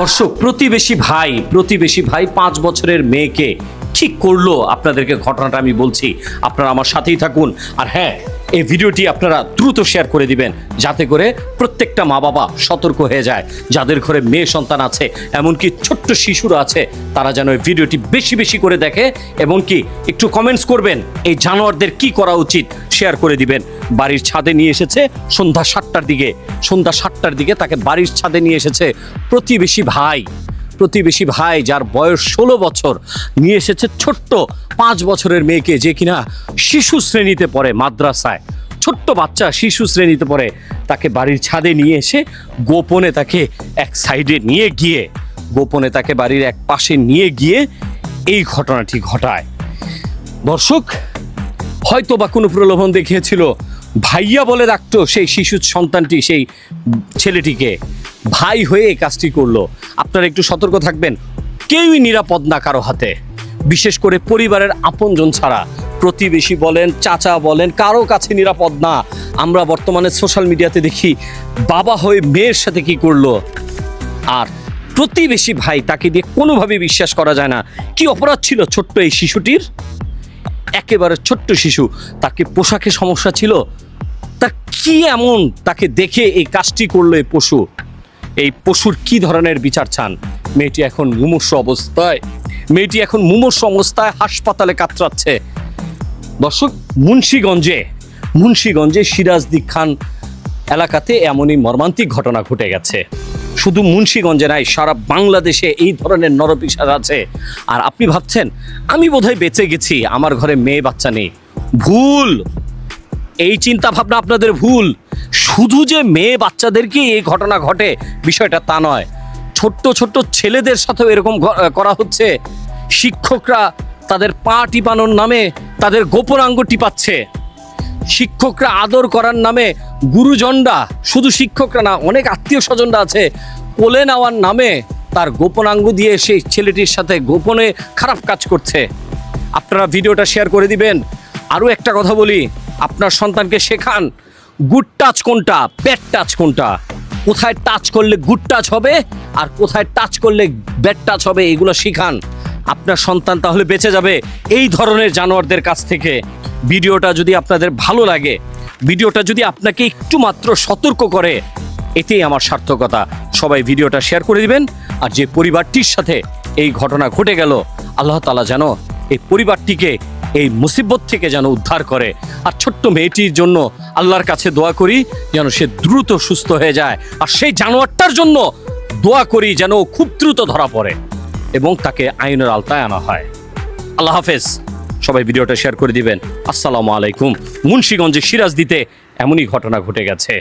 দর্শক, প্রতিবেশী ভাই প্রতিবেশী ভাই পাঁচ বছরের মেয়েকে ঠিক করল আপনাদেরকে ঘটনাটা আমি বলছি। আপনারা আমার সাথেই থাকুন। আর হ্যাঁ এই ভিডিওটি আপনারা দ্রুত শেয়ার করে দিবেন, যাতে করে প্রত্যেকটা মা বাবা সতর্ক হয়ে যায়। যাদের ঘরে মেয়ে সন্তান আছে, এমনকি ছোট্ট শিশুরা আছে, তারা যেন এই ভিডিওটি বেশি বেশি করে দেখে এবং কি একটু কমেন্টস করবেন, এই জানোয়ারদের কি করা উচিত? শেয়ার করে দিবেন। বাড়ির ছাদে নিয়ে এসেছে সন্ধ্যা সাতটার দিকে। সন্ধ্যা সাতটার দিকে তাকে বাড়ির ছাদে নিয়ে এসেছে প্রতিবেশী ভাই। প্রতিবেশী ভাই যার বয়স ষোলো বছর, নিয়ে এসেছে ছোট্ট পাঁচ বছরের মেয়েকে যে কিনা শিশু শ্রেণীতে পড়ে মাদ্রাসায়। ছোট্ট বাচ্চা শিশু শ্রেণীতে পড়ে। তাকে বাড়ির ছাদে নিয়ে এসে গোপনে তাকে এক সাইডে নিয়ে গিয়ে, গোপনে তাকে বাড়ির এক পাশে নিয়ে গিয়ে এই ঘটনাটি ঘটায়। দর্শক হয়তো বা কোনো প্রলোভন দেখিয়েছিল। ভাইয়া বলে ডাকতো সেই শিশু সন্তানটি, সেই ছেলেটিকে। ভাই হয়ে এই কাজটি করল। আপনারা একটু সতর্ক থাকবেন। কেউই নিরাপদ না কারও হাতে। বিশেষ করে পরিবারের আপনজন ছাড়া। প্রতিবেশী বলেন, চাচা বলেন, কারও কাছে নিরাপদ না। আমরা বর্তমানে সোশ্যাল মিডিয়াতে দেখি, বাবা হয়ে মেয়ের সাথে কি করল। আর প্রতিবেশী ভাই তাকে দিয়ে কোনোভাবে বিশ্বাস করা যায় না। কি অপরাধ ছিল ছোট্ট এই শিশুটির? একেবারে ছোট্ট শিশু তাকে পোশাকে সমস্যা ছিল? তা কি এমন তাকে দেখে এই কাজটি করল এই পশু? এই পশুর কি ধরনের বিচার চান? মেয়েটি এখন মুমূর্ষ অবস্থায়, মেয়েটি এখন মুমূর্ষ অবস্থায় হাসপাতালে কাতরাচ্ছে। দর্শক, মুন্সীগঞ্জে মুন্সীগঞ্জে সিরাজদিক খান এলাকাতে এমনই মর্মান্তিক ঘটনা ঘটে গেছে। শুধু মুন্সীগঞ্জে নাই, সারা বাংলাদেশে এই ধরনের নরপিসার আছে। আর আপনি ভাবছেন, আমি বোধহয় বেঁচে গেছি, আমার ঘরে মেয়ে বাচ্চা নেই। ভুল! এই চিন্তা ভাবনা আপনাদের ভুল। শুধু যে মেয়ে বাচ্চাদেরকে এই ঘটনা ঘটে, বিষয়টা তা নয়। ছোট্ট ছোট্ট ছেলেদের সাথেও এরকম করা হচ্ছে। শিক্ষকরা তাদের পা টিপানোর নামে তাদের গোপনাঙ্গ টিপাচ্ছে। শিক্ষকরা আদর করার নামে গুরুজনরা, শুধু শিক্ষকরা না, অনেক আত্মীয় স্বজনরা আছে, কোলে নেওয়ার নামে তার গোপনাঙ্গ দিয়ে সেই ছেলেটির সাথে গোপনে খারাপ কাজ করছে। আপনারা ভিডিওটা শেয়ার করে দিবেন। আরও একটা কথা বলি, আপনার সন্তানকে শেখান গুড টাচ কোনটা ব্যাড টাচ কোনটা? কোথায় টাচ করলে গুড টাচ হবে, আর কোথায় টাচ করলে ব্যাড টাচ হবে, এগুলো শিখান। আপনার সন্তান তাহলে বেঁচে যাবে এই ধরনের জানোয়ারদের কাছ থেকে। ভিডিওটা যদি আপনাদের ভালো লাগে, ভিডিওটা যদি আপনাকে একটু মাত্র সতর্ক করে, এতেই আমার সার্থকতা। সবাই ভিডিওটা শেয়ার করে দিবেন, আর যে পরিবারটির সাথে এই ঘটনা ঘটে গেল, আল্লাহ তালা যেন এই পরিবারটিকে এই মুসিবত থেকে যেন উদ্ধার করে। আর ছোট্ট মেয়েটির জন্য আল্লাহর কাছে দোয়া করি, যেন সে দ্রুত সুস্থ হয়ে যায়। আর সেই জানোয়ারটার জন্য দোয়া করি যেন খুব দ্রুত ধরা পড়ে এবং তাকে আইনের আলতায় আনা হয়। আল্লাহ হাফেজ। সবাই ভিডিওটা শেয়ার করে দিবেন। আসসালামু আলাইকুম। মুন্সীগঞ্জে সিরাজ দিতে এমনই ঘটনা ঘটে গেছে।